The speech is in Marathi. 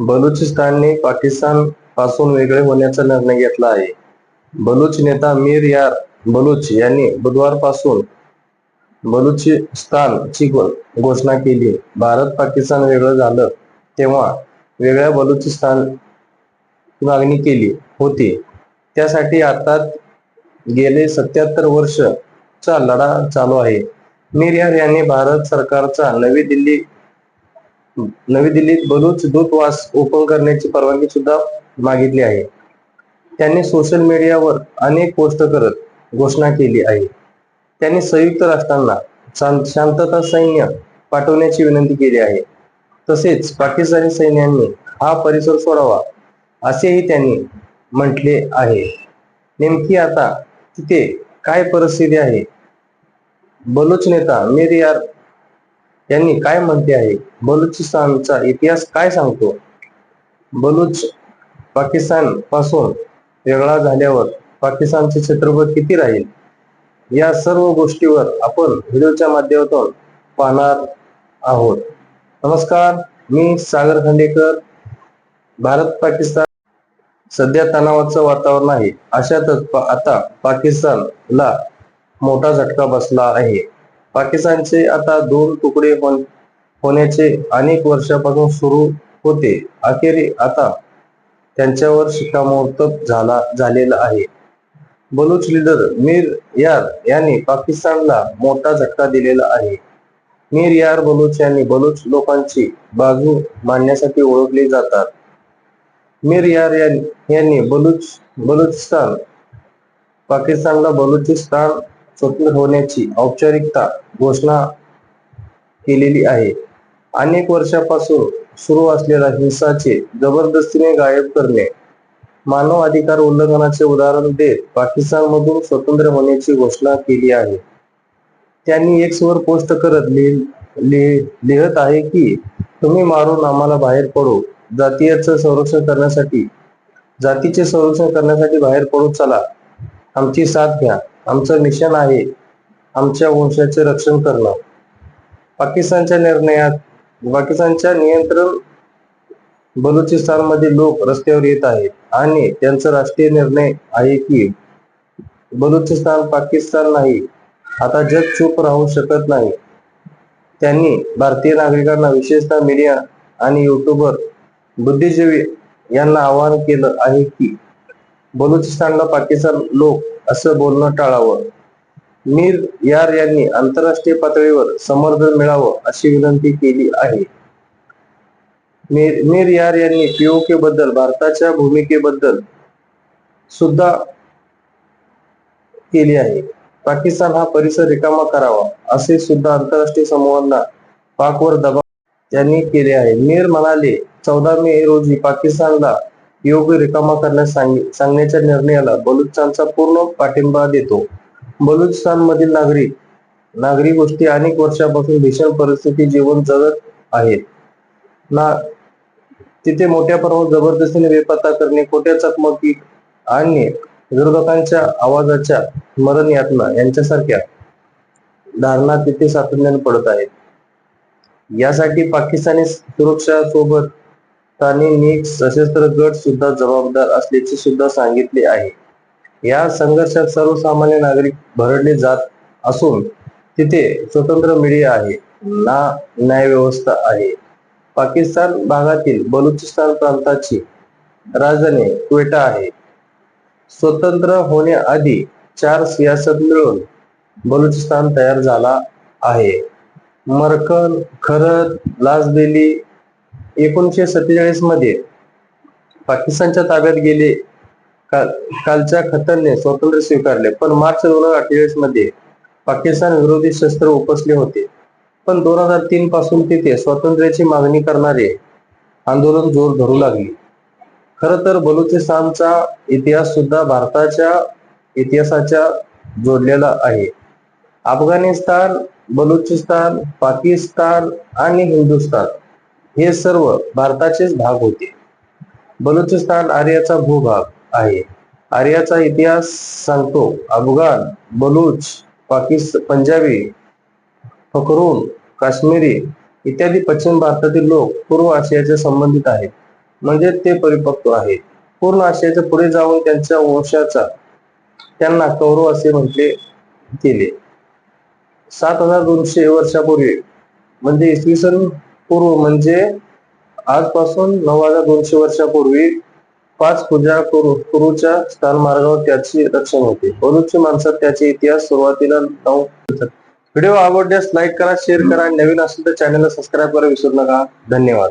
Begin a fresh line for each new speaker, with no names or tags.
बलुचिस्तानने पाकिस्तानपासून वेगळे होण्याचा निर्णय घेतला आहे. बलुच नेता मीर यार बलुच यांनी बुधवारपासून बलुचिस्तानची घोषणा केली. भारत पाकिस्तान वेगळं झालं तेव्हा वेगळ्या बलुचिस्तान मागणी केली होती. त्यासाठी आता गेले सत्याहत्तर वर्ष चा लढा चालू आहे. मीर यार यांनी भारत सरकारचा नवी दिल्ली नवी दिल्लीत बलुच दूतवास ओपन करण्याची परवानगी सुद्धा मागितली आहे. त्यांनी सोशल मीडियावर अनेक पोस्ट करत घोषणा केली आहे. त्यांनी संयुक्त राष्ट्रांना शांतता सैन्य पाठवण्याची विनंती केली आहे. तसेच पाकिस्तानी सैन्यांनी हा परिसर सोडावा असेही त्यांनी म्हटले आहे. नेमकी आता तिथे काय परिस्थिती आहे? बलुच नेता मेरियार यांनी काय म्हणते आहे? बलुचिस्तानचा इतिहास काय सांगतो? बलुच पाकिस्तानपासून वेगळा झाल्यावर पाकिस्तानचे क्षेत्रफळ किती राहील? या सर्व गोष्टीवर आपण व्हिडिओच्या माध्यमातून पाहणार आहोत. नमस्कार मी सागर खांडेकर. भारत पाकिस्तान सध्या तणावाचं वातावरण आहे. अशातच पा- आता पाकिस्तानला मोठा झटका बसला आहे. पाकिस्तानचे आता दोन तुकडे होण्याचे अनेक वर्षापासून सुरू होते. अखेरी आता त्यांच्यावर शिक्कामोर्तब झाला झालेला आहे. बलुच लीडर मीर यार यांनी पाकिस्तानला मोठा झटका दिलेला आहे. मीर यार बलुच यांनी बलुच लोकांची बाजू मांडण्यासाठी ओळखले जातात. मीर यार यांनी बलुच बलुचिस्तान पाकिस्तानला बलुचिस्तान स्वतंत्र होण्याची औपचारिकता घोषणा केलेली आहे. अनेक वर्षापासून सुरू असलेल्या हिंसाचे जबरदस्तीने गायब करणे मानव अधिकार उल्लंघनाचे उदाहरण देत पाकिस्तानमधून स्वतंत्र होण्याची घोषणा केली आहे. त्यांनी एक स्वर पोस्ट करत लिह- लिहत आहे की तुम्ही मारून आम्हाला बाहेर पडू. जातीयचं संरक्षण करण्यासाठी जातीचे संरक्षण करण्यासाठी बाहेर पडू चला. आमची साथ घ्या. आमचं मिशन आहे. आमच्या वंशाचे रक्षण करणं. पाकिस्तानच्या निर्णयात पाकिस्तानच्या नियंत्रण बलुचिस्तानमध्ये लोक रस्त्यावर येत आहेत आणि त्यांचा राष्ट्रीय निर्णय आहे की बलुचिस्तान पाकिस्तान नाही. आता जग चूप राहू शकत नाही. त्यांनी भारतीय नागरिकांना विशेषतः मीडिया आणि युट्यूबर बुद्धिजीवी यांना आवाहन केलं आहे की बलुचिस्तानला पाकिस्तान लोक असं बोलणं टाळावं. मीर यार यांनी आंतरराष्ट्रीय पातळीवर समर्थन मिळावं अशी विनंती केली आहे. मीर मीर यार यांनी पीओके बद्दल भारताच्या भूमिकेबद्दल सुद्धा केली आहे. पाकिस्तान हा परिसर रिकामा करावा असे सुद्धा आंतरराष्ट्रीय समूहांना पाकवर दबाव त्यांनी केले आहे. मीर म्हणाले चौदा मे रोजी पाकिस्तानला योग्य रिकामा करण्यास सांगण्याच्या निर्णयाला बलुचिस्तानचा पूर्ण पाठिंबा देतो. बलुचिस्तान मधील नागरिक नागरी गोष्टी अनेक वर्षापासून भीषण परिस्थिती जीवन जगत आहेत. ना तिथे मोठ्या प्रमाणात जबरदस्तीने बेपत्ता करणे खोट्या चकमकी आणि विरोधकांच्या आवाजाच्या मरण यातना यांच्यासारख्या धारणा तिथे सातत्याने पडत आहेत. यासाठी पाकिस्तानी सुरक्षा सोबत स्थानिक सशस्त्र गट सुद्धा जबाबदार असल्याचे सुद्धा सांगितले आहे. या संघर्षात सर्वसामान्य नागरिक भरडले जात असून तिथे स्वतंत्र मीडिया आहे ना न्यायव्यवस्था आहे. पाकिस्तान भागातील बलुचिस्तान प्रांताची राजधानी क्वेटा आहे. स्वतंत्र होण्याआधी चार सियासत मिळून बलुचिस्तान तयार झाला आहे. मरकन खरत लाजदेली एकोणीसशे सत्तेचाळीसमध्ये पाकिस्तानच्या ताब्यात गेले. काल कालच्या खतरने स्वातंत्र्य स्वीकारले. पण मार्च दोन हजार अठ्ठेचाळीसमध्ये पाकिस्तान विरोधी शस्त्र उपसले होते. पण दोन हजार तीन पासून तिथे स्वातंत्र्याची मागणी करणारे आंदोलन जोर धरू लागले. खर तर बलुचिस्तानचा इतिहास सुद्धा भारताच्या इतिहासाच्या जोडलेला आहे. अफगाणिस्तान बलुचिस्तान पाकिस्तान आणि हिंदुस्तान हे सर्व भारताचेच भाग होते. बलुचिस्तान आर्याचा भूभाग आहे. आर्याचा इतिहास सांगतो अफगाण बलूच पाकिस्तान पंजाबी फकरून काश्मीरी इत्यादी पश्चिम भारतातील लोक पूर्व आशियाचे संबंधित आहेत. म्हणजे ते परिपक्व आहेत. पूर्ण आशियाच्या पुढे जाऊन त्यांच्या वंशाचा त्यांना कौरव असे म्हटले गेले. सात हजार दोनशे वर्षापूर्वी म्हणजे इसवी सन पूर्व म्हणजे आजपासून नऊ हजार दोनशे वर्षापूर्वी पाच पूजा कुरु कुरुच्या स्थान मार्गावर त्याची रक्षण होते. बलूची माणसात त्याचे इतिहास सुरुवातीला नऊ व्हिडिओ आवडल्यास लाईक करा शेअर करा आणि नवीन असेल तर चॅनलला सबस्क्राईब करा विसरू नका. धन्यवाद.